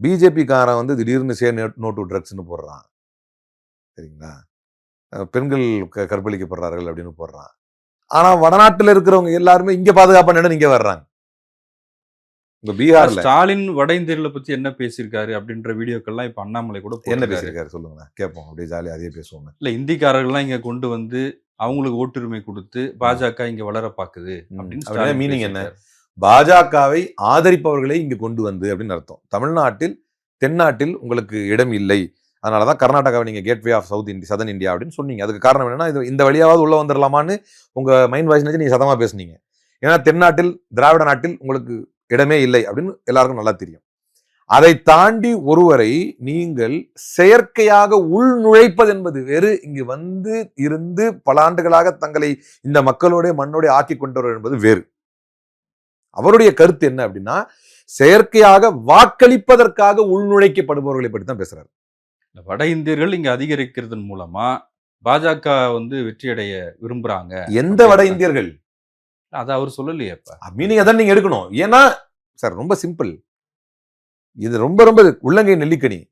பிஜேபிக்காரன் வந்து திடீர்னு say no to ட்ரக்ஸ்னு போடுறான். சரிங்களா? பெண்கள் க- கற்பழிக்கப்படுறார்கள் அப்படின்னு போடுறான். ஆனா வடநாட்டுல இருக்கிறவங்க எல்லாருமே இங்க பாதுகாப்பு நின்று இங்க வர்றாங்க. இப்ப பீகார்ல ஸ்டாலின் வட இந்தியர்களை பத்தி என்ன பேசியிருக்காரு அப்படின்ற வீடியோக்கள்லாம் இப்ப அண்ணாமலை கூட என்ன. பேசியிருக்காரு சொல்லுங்க கேட்போம் அப்படியே ஜாலியா அதே பேசுவோங்க இல்ல இந்திக்காரர்கள்லாம் இங்க கொண்டு வந்து அவங்களுக்கு ஓட்டுரிமை கொடுத்து பாஜக இங்க வளர பாக்குது அப்படின்னு meaning என்ன? பாஜகவை ஆதரிப்பவர்களை இங்கு கொண்டு வந்து அப்படின்னு அர்த்தம். தமிழ்நாட்டில் தென்னாட்டில் உங்களுக்கு இடம் இல்லை. அதனால தான் கர்நாடகாவை நீங்கள் gateway of south India southern India அப்படின்னு சொன்னீங்க. அதுக்கு காரணம் என்னன்னா இது இந்த வழியாவது உள்ள வந்துடலாமான்னு உங்கள் மைண்ட் வாய்ஸ் நினைச்சு நீங்கள் சதமாக பேசுனீங்க. ஏன்னா தென்னாட்டில் திராவிட நாட்டில் உங்களுக்கு இடமே இல்லை அப்படின்னு எல்லாருக்கும் நல்லா தெரியும். அதை தாண்டி ஒருவரை நீங்கள் செயற்கையாக உள் நுழைப்பது என்பது வேறு. இங்கு வந்து இருந்து பல ஆண்டுகளாக தங்களை இந்த மக்களோட மண்ணோட ஆக்கி கொண்டவர் என்பது வேறு. அவருடைய கருத்து என்ன அப்படின்னா செயற்கையாக வாக்களிப்பதற்காக உள்நுழைக்கப்படுபவர்களை பற்றி தான் பேசுறாரு. வட இந்தியர்கள் இங்க அதிகரிக்கிறதன் மூலமா பாஜக வந்து வெற்றி அடைய விரும்புறாங்க. எந்த வட இந்தியர்கள்? அதை அவர் சொல்லலையே மீனிங் அதான் நீங்க எடுக்கணும். ஏன்னா சார் ரொம்ப சிம்பிள் இது ரொம்ப ரொம்ப உள்ளங்கை நெல்லிக்கனி.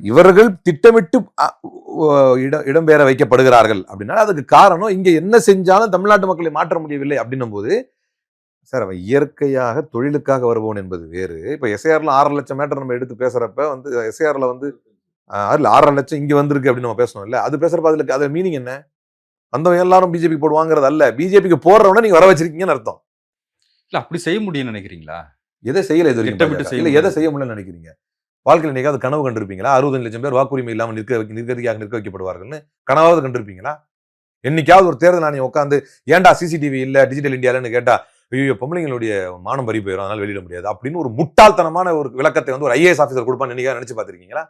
இவர்கள் திட்டமிட்டு அ, உ- இட- இடம்பெயர வைக்கப்படுகிறார்கள் அப்படின்னா அதுக்கு காரணம் இங்க என்ன செஞ்சாலும் தமிழ்நாட்டு மக்களை மாற்ற முடியவில்லை அப்படின்னும் போது சார் அவன் இயற்கையாக தொழிலுக்காக வருபவன் என்பது வேறு. இப்ப எஸ்ஐஆர்ல ஆறரை லட்சம் மேட்டர் நம்ம எடுத்து பேசுறப்ப வந்து எஸ்ஐஆர்ல வந்து அதுல ஆறரை லட்சம் இங்க வந்திருக்கு அப்படின்னு நம்ம பேசணும் இல்ல? அது பேசுறப்ப அதுல அது மீனிங் என்ன? வந்தவங்க எல்லாரும் பிஜேபி போடுவாங்கிறது அல்ல. பிஜேபிக்கு போடுறவன நீங்க வர வச்சிருக்கீங்கன்னு அர்த்தம். இல்ல அப்படி செய்ய முடியும்னு நினைக்கிறீங்களா? எதை செய்யல இது வரைக்கும் திட்டமிட்டு பாஜக? செய்ய இல்ல எதை. செய்ய முடியலன்னு நினைக்கிறீங்க? வாழ்க்கையில் என்னைக்காவது கனவு கண்டிருப்பீங்களா? அறுபது லட்சம் பேர் வாக்குரிமை இல்லாமல் நிற்க நிர்கதியாக நிற்க வைக்கப்படுவார்கள்னு கனவாவது கண்டிருப்பீங்களா? என்னைக்காவது ஒரு தேர்தல் ஆணையம் உட்காந்து ஏன்டா சிசிடிவி இல்ல டிஜிட்டல் இந்தியாலன்னு கேட்டா ஐயோ பொம்பளைங்களுடைய மானம் பறி போயிடும் அதனால வெளியிட முடியாது. அப்படின்னு ஒரு முட்டாள்தனமான ஒரு விளக்கத்தை வந்து ஒரு ஐஏஎஸ் ஆஃபீஸர் கொடுப்பான்னு என்னைக்கா நினைச்சு பார்த்துருக்கீங்களா?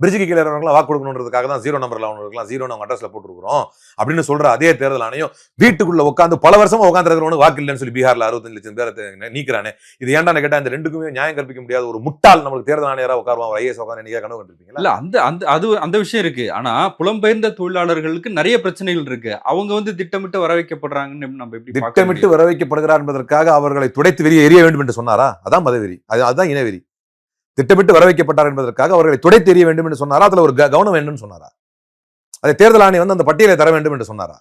பிரிட்ஜுக்கு கீழே இருக்கிறவங்களாம் வாக்கு கொடுக்கணுன்றதுக்காக தான் ஜீரோ நம்பர்ல அவங்களுக்குலாம் ஜீரோ நம்ம அட்ரஸ்ல போட்டுருக்கிறோம். அப்படின்னு சொல்ற அதே தேர்தல் ஆணையம் வீட்டுக்குள்ள உட்காந்து பல வருஷமா உட்காந்து இருக்கிறவனுக்கு வாக்கு இல்லைன்னு சொல்லி பீகார்ல அறுபத்தஞ்சு லட்சம் பேரை நீக்கிறானே. இது ஏன்டான்னு கேட்டா இந்த ரெண்டுக்குமே நியாயம் கற்பிக்க முடியாத ஒரு முட்டாள் நம்மளுக்கு தேர்தல் ஆணையரா உட்காருவான் ஒரு ஐஏஎஸ் உட்காந்து நீங்க கனவு கண்டிருப்பீங்களா? இல்ல அந்த அந்த அது அந்த விஷயம் இருக்கு. ஆனா புலம்பெயர்ந்த தொழிலாளர்களுக்கு நிறைய பிரச்சனைகள் இருக்கு. அவங்க வந்து திட்டமிட்டு வர வைக்கப்படுறாங்கன்னு நம்ம எப்படி திட்டமிட்டு? வர வைக்கப்படுகிறார் என்பதற்காக அவர்களை துடைத்து வெளியே எரிய வேண்டும் என்று சொன்னாரா? அதான் மதவெறி. அது அதுதான் இனவெறி. திட்டமிட்டு வர வைக்கப்பட்டார் என்பதற்காக அவர்களை துடை தெரிய வேண்டும் என்று சொன்னாரா? அதுல ஒரு கவனம் வேண்டும் சொன்னாரா? அதை தேர்தல் ஆணையம் வந்து அந்த பட்டியலை தர வேண்டும் என்று சொன்னாரா?